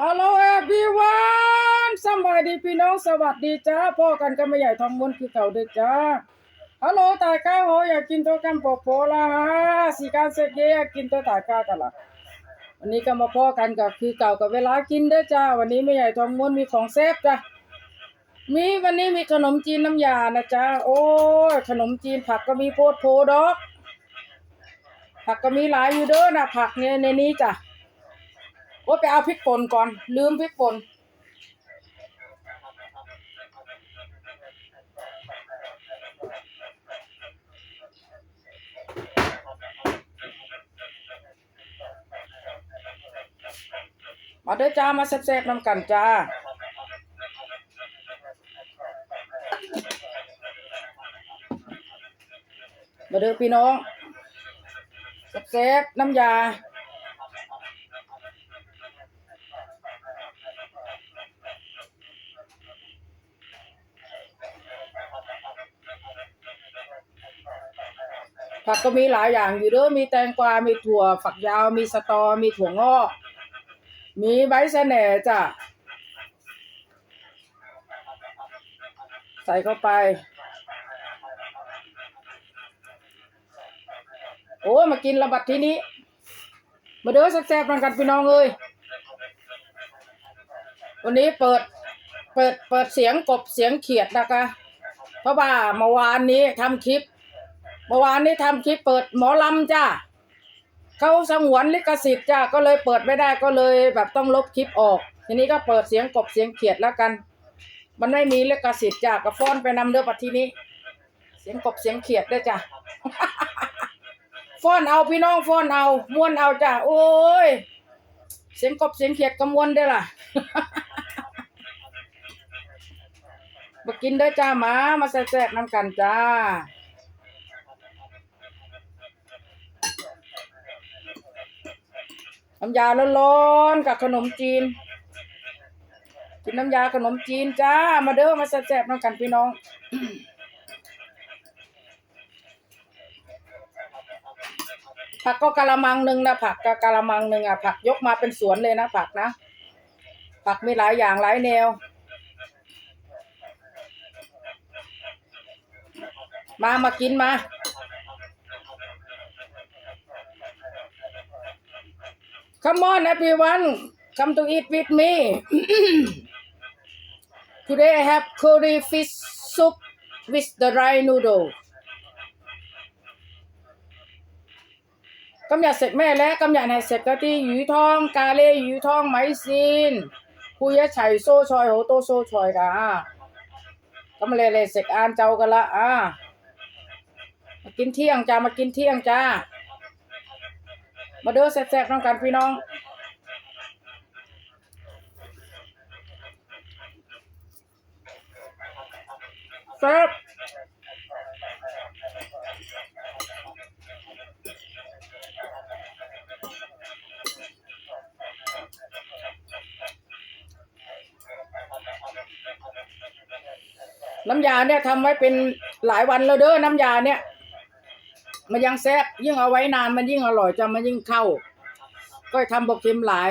ฮัลโหล everyone สบายดีพี่น้องสวัสดีจ้าพ่อกันก็ไม่ใหญ่ทองมนคือเก่าเด้อจ้าฮัลโหลตายก้าโหอยากกินตัวกันโปโปละฮะสีการเสกเกอยากกินตัวตายก้ากันละวันนี้ก็มาพ่อกันกับคือเก่ากับเวลากินเด้อจ้า วันนี้ไม่ใหญ่ทองมนมีของเซฟจ้ามีวันนี้มีขนมจีนน้ำยานะจ้าโอ้ยขนมจีนผักก็มีโพดโพดอก ผักก็มีหลายอยู่เด้อนะผักเนี่ยในนี้จ้ะ โอ้ไปเอาพริกป่นก่อน ลืมพริกป่นมาเด้อจ้ามาแซ่บๆน้ำกันจ้ามาเด้อพี่น้องแซ่บๆน้ำยา ผักก็มีหลายอย่างอยู่เด้อมีแตงกวา มีถั่วฝักยาว มีสตอ มีถั่วงอก มีใบสะแหน่จ้ะ ใส่เข้าไป โอ้มากินระบัดที่นี้ มาเด้อแซ่บๆกันกันพี่น้องเอ้ยวันนี้เปิดเปิดเปิดเสียงกบเสียงเขียดนะคะ เพราะว่าเมื่อวานนี้ทำคลิป เมื่อวานนี้ทำคลิปเปิดหมอลำจ้าเขาสงวนลิขสิทธิ์จ้าก็เลยเปิดไม่ได้ก็เลยแบบต้องลบคลิปออก ทีนี้ก็เปิดเสียงกบเสียงเขียดแล้วกัน มันไม่มีลิขสิทธิ์จ้าก็ฟ้อนไปนำเด้อปัทีนี้ เสียงกบเสียงเขียดได้จ้าฟ้อนเอาพี่น้องฟ้อนเอาม้วนเอาจ้าโอ้ยเสียงกบเสียงเขียดก็ม้วนได้ล่ะมากินเด้จ้าหมามาแซ่บๆน้ำกันจ้า น้ำยาร้อนๆกับขนมจีน กินน้ำยาขนมจีนจ้า มาเด้อมาแซ่บๆน้ำกันพี่น้องผักก็กะละมังหนึ่งนะผักก็กะละมังหนึ่งอะผักยกมาเป็นสวนเลยนะผักนะ ผักมีหลายอย่างหลายแนว มามากินมา Come on everyone come to eat with me Today I have curry fish soup with the dry noodle กำยาเสร็จแม่แล้วกำยาในเสร็จก็ที่หยูทอง กาเลหยูทองไหมซินคุยะไฉโซชอยโหโตโซชอยกะก็มาเลเลยเสร็จอ่านเจ้ากันละอ่ามากินเที่ยงจ้ามากินเที่ยงจ้า มาเด้อแซ่บๆน้องกันพี่น้องแซ่บน้ำยาเนี่ยทำไว้เป็นหลายวันแล้วเด้อน้ำยาเนี่ย มันยังแซ่บยิ่งเอาไว้นานมันยิ่งอร่อยจะมันยิ่งเข้า ก็ทำบกเค็มหลาย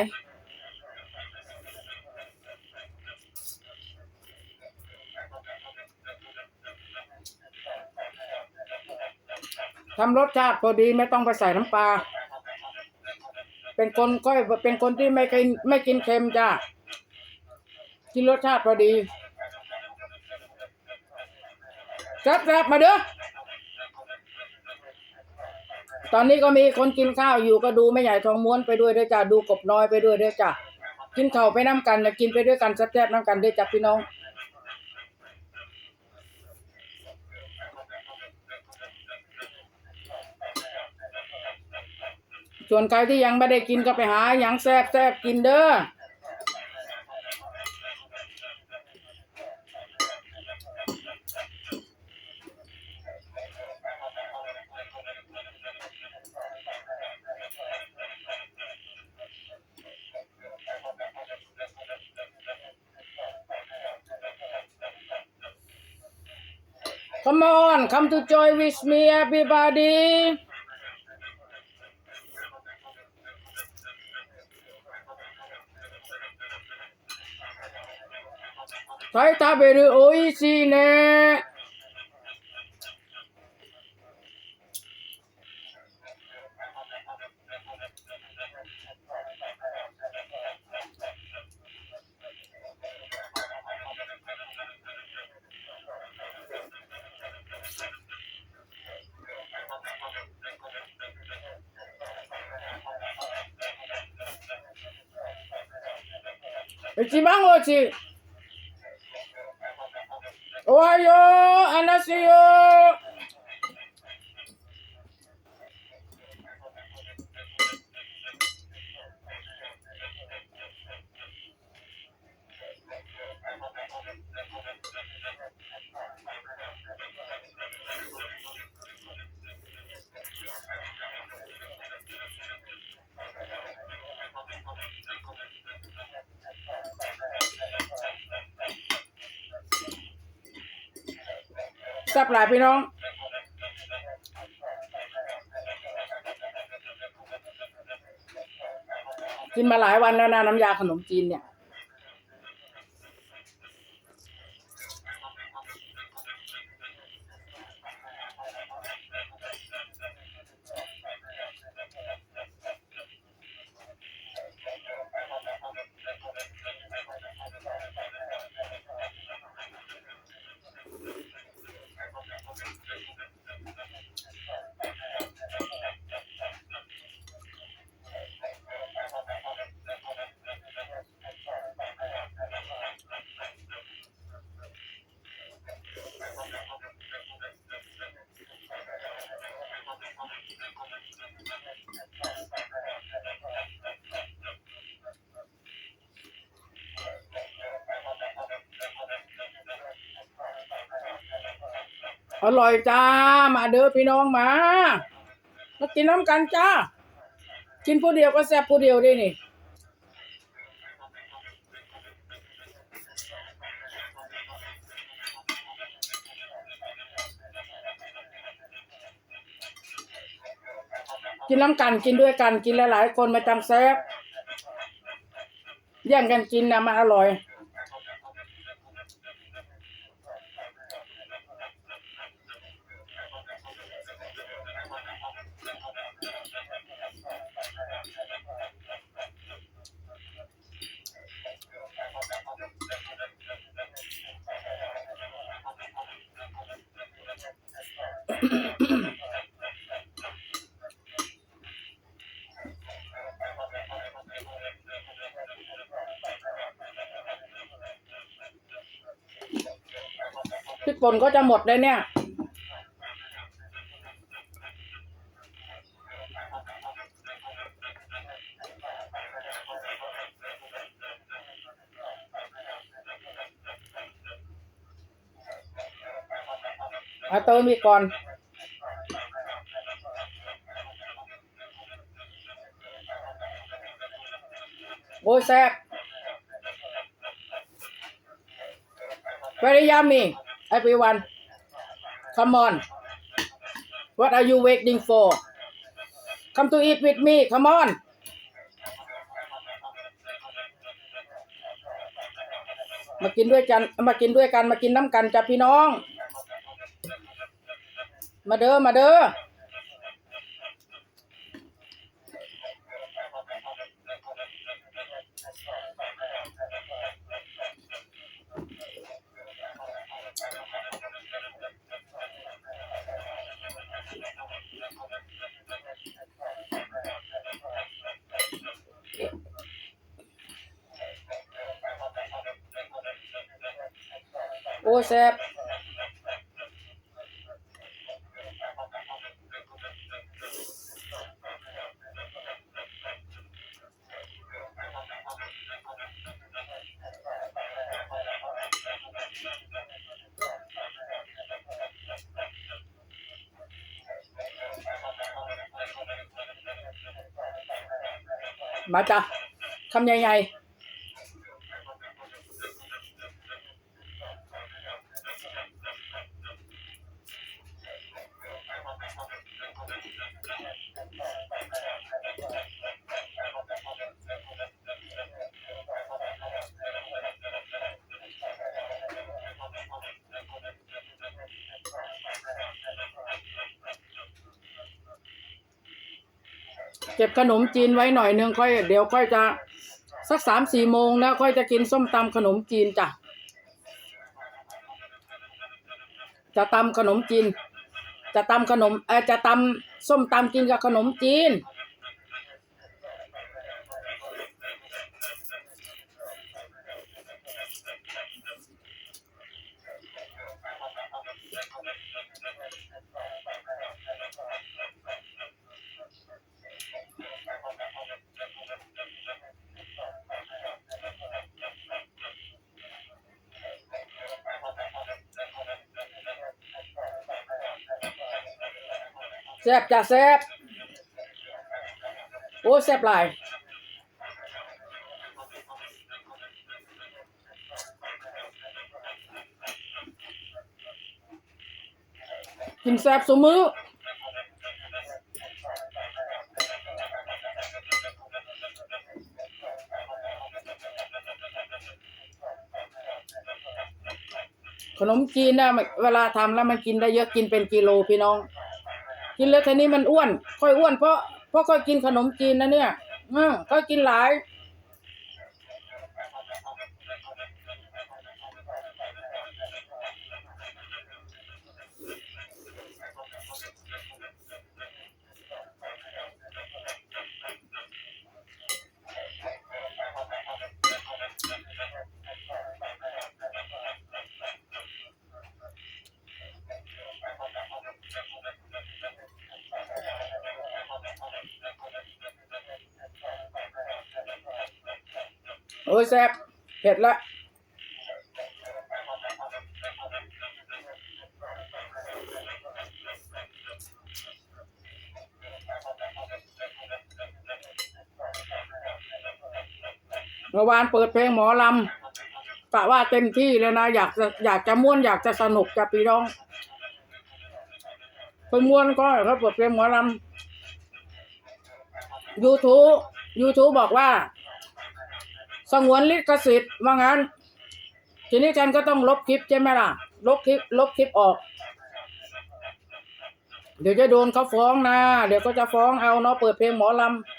ทำรสชาติพอดีไม่ต้องไปใส่น้ำปลา เป็นคนก็เป็นคนที่ไม่กินไม่กินเค็มจ้ากินรสชาติพอดีแซ่บๆมาเด้อ ตอนนี้ก็มีคนกินข้าวอยู่ก็ดูแม่ใหญ่ทองม้วนไปด้วยเด้วยจ้ะดูกบน้อยไปด้วยเด้วยจ้ะกินข้าวไปน้ำกันนะกินไปด้วยกันแซ่บๆน้ำกันเด้วยจ้ะพี่น้องส่วนใครที่ยังไม่ได้กินก็ไปหาอย่างแซ่บแซ่บๆกินเด้อ Come to join with me, everybody. Try 食べる美味しいね。Ohayo! Anasio! ซับหลายพี่น้อง กินมาหลายวันแล้วนะน้ำยาขนมจีนเนี่ย อร่อยจ้า มาเด้อพี่น้องมา มากินน้ำกันจ้า กินผู้เดียวก็แซ่บผู้เดียวได้นี่กินน้ำกันกินด้วยกันกินหลายๆคนมาจังแซ่บแย่งกันกินนะมันอร่อย พริกป่นก็จะหมดเลยเนี่ยเอาเติมอีกก่อน โอ้ยแซ่บ Very yummy, everyone. Come on. What are you waiting for? Come to eat with me. Come on. มากินด้วยกัน มากินด้วยกัน มากินน้ำกันจ้ะพี่น้อง มาเด้อ มาเด้อ โอ้ยแซ่บม เก็บขนมจีนไว้หน่อยนึงค่อยเดี๋ยวค่อยจะสักสามสี่โมงแล้วค่อยจะกินส้มตำขนมจีนจ้ะจะตำขนมจีน จะตำขนมเออจะตำส้มตำกินกับขนมจีน แซ่บจ้ะแซ่บโอ้แซ่บหลายกินแซ่บสมือขนมจีนนะเวลาทำแล้วมันกินได้เยอะกินเป็นกิโลพี่น้อง กินแล้วทีนี้มันอ้วน ค่อยอ้วนเพราะเพราะค่อยกินขนมจีนนะเนี่ยอืมค่อยกินหลาย โอ้ยแซ่บเผ็ดละเมื่อวานเปิดเพลงหมอลำกะว่าเต็มที่เลยนะ อยากจะอยากจะม่วนอยากจะสนุกจะพี่น้องเพิ่งม่วนก็เขาเปิดเพลงหมอลำ YouTube YouTube บอกว่า สงวนลิขสิทธิ์ว่างั้น ทีนี้ฉันก็ต้องลบคลิปใช่ไหมล่ะ ลบคลิป ลบคลิปออก เดี๋ยวจะโดนเขาฟ้องนะ เดี๋ยวก็จะฟ้องเอาเนาะเปิดเพลงหมอลำ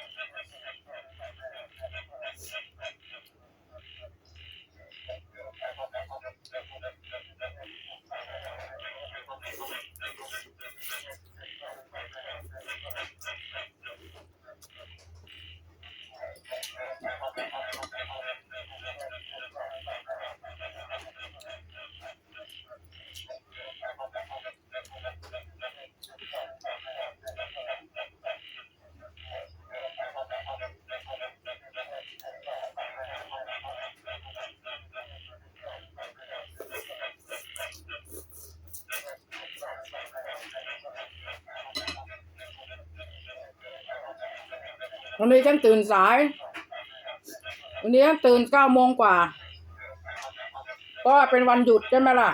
วันนี้ฉันตื่นสาย วันนี้ฉันตื่นเก้าโมงกว่า ก็เป็นวันหยุดใช่ไหมล่ะ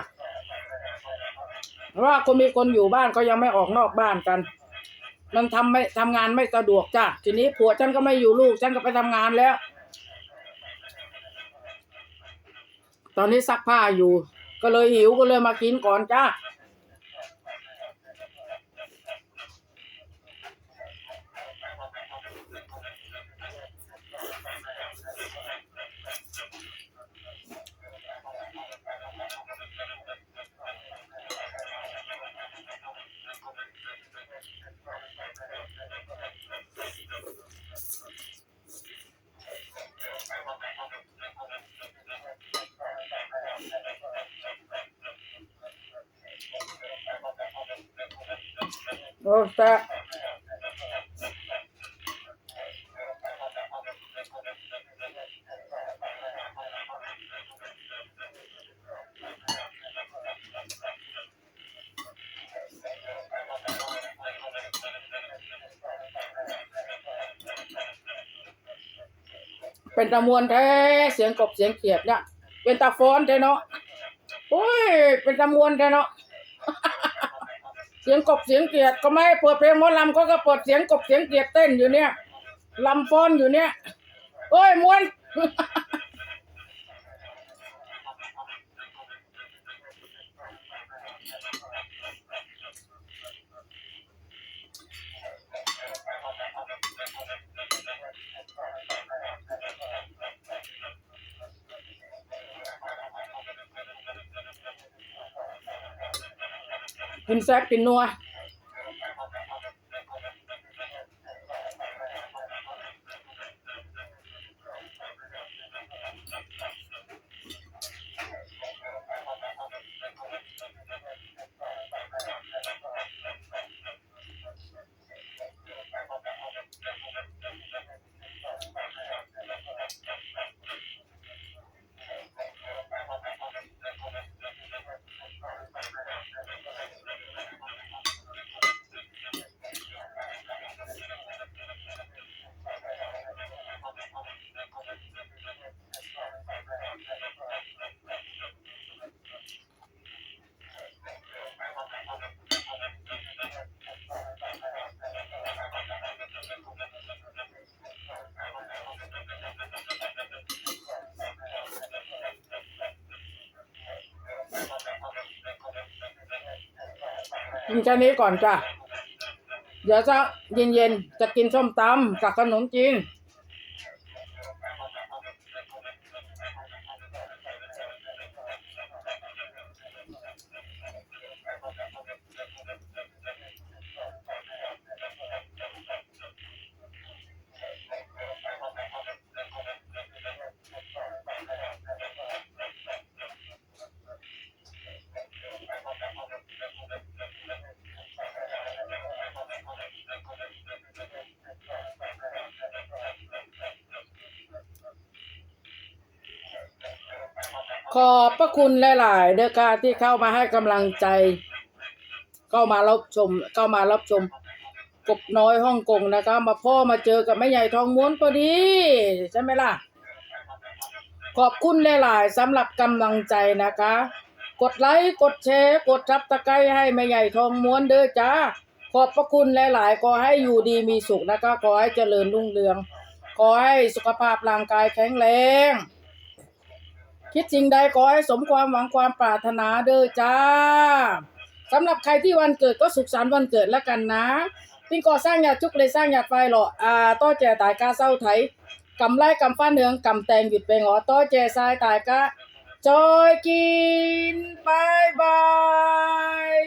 ว่าคนมีคนอยู่บ้านก็ยังไม่ออกนอกบ้านกัน มันทำไม่ทำงานไม่สะดวกจ้ะ ทีนี้ผัวฉันก็ไม่อยู่ลูกฉันก็ไปทำงานแล้ว ตอนนี้ซักผ้าอยู่ ก็เลยหิวก็เลยมากินก่อนจ้า แซ่บเป็นตะมวนแท้เสียงกบเสียงเขียดเนี่ยเป็นตาฟ้อนแท้เนาะโอ้ยเป็นตะมวนแท้เนาะ เสียงกบเสียงเกียดก็ไม่ให้เปิดเพลงหมอลำก็ก็เปิดเสียงกบเสียงเกียดเต้นอยู่เนี่ยลำฟ้อนอยู่เนี่ยโอ้ยมวน เกินแซ่ กินนัวกินแค่นี้ก่อนจ้ะ เดี๋ยวจะเย็นๆ จะกินส้มตำกับขนมจีน ขอบพระคุณหลาย ๆ เด้อค่ะที่เข้ามาให้กำลังใจ เข้ามารับชม เข้ามารับชม กบน้อยฮ่องกงนะคะ มาพ่อมาเจอกับแม่ใหญ่ทองม้วนพอดี ใช่ไหมล่ะ ขอบคุณหลาย ๆสำหรับกำลังใจนะคะ กดไลค์กดแชร์ กดทับตะไคร้ให้แม่ใหญ่ทองม้วนเด้อจ้าขอบพระคุณหลาย ๆ ขอให้อยู่ดีมีสุขนะคะขอให้เจริญรุ่งเรือง ขอให้สุขภาพร่างกายแข็งแรง คิดสิ่งใดขอให้สมความหวังความปรารถนาเด้อจ้าสำหรับใครที่วันเกิดก็สุขสันต์วันเกิดแล้วกันนะปิ้งก่อสร้างอยาดทุกเลยสร้างอยากไฟหรออ่าต้อแจตายกาเศร้าไถกำไล่กำฟ้าเหนืองกำแตงหยุดไปหอต้อแจทรายตายกะจอยกินบายบาย